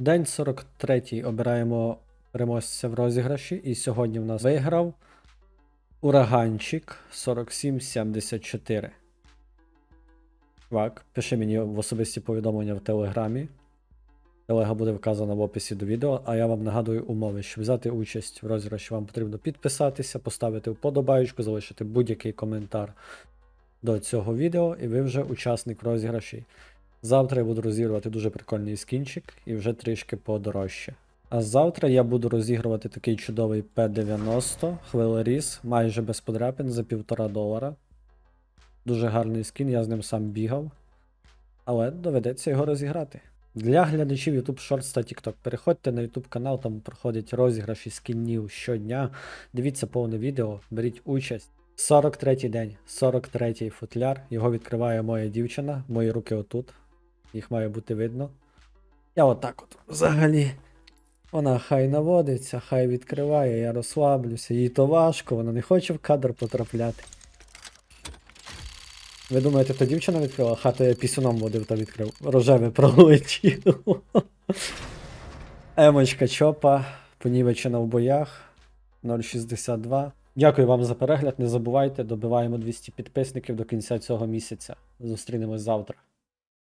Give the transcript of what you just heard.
День 43 обираємо переможця в розіграші, і сьогодні в нас виграв ураганчик 4774. Чувак, пиши мені в особисті повідомлення в телеграмі. Телега буде вказана в описі до відео, а я вам нагадую умови, щоб взяти участь в розіграші, вам потрібно підписатися, поставити вподобаючку, залишити будь-який коментар до цього відео, і ви вже учасник розіграші. Завтра я буду розігрувати дуже прикольний скінчик і вже трішки подорожче. А завтра я буду розігрувати такий чудовий P90 хвилеріз, майже без подряпин за півтора долара. Дуже гарний скін, я з ним сам бігав. Але доведеться його розіграти. Для глядачів YouTube Shorts та TikTok переходьте на YouTube канал, там проходять розіграші скінів щодня. Дивіться повне відео, беріть участь. 43-й день, 43-й футляр. Його відкриває моя дівчина, мої руки отут. Їх має бути видно. Я отак от взагалі. Вона хай наводиться, хай відкриває, я розслаблюся. Їй то важко, вона не хоче в кадр потрапляти. Ви думаєте, то дівчина відкрила? Ха, то я пісюном водив та відкрив. Рожеве пролетіло. Емочка чопа, понівечена в боях. 062. Дякую вам за перегляд. Не забувайте, добиваємо 200 підписників до кінця цього місяця. Зустрінемось завтра.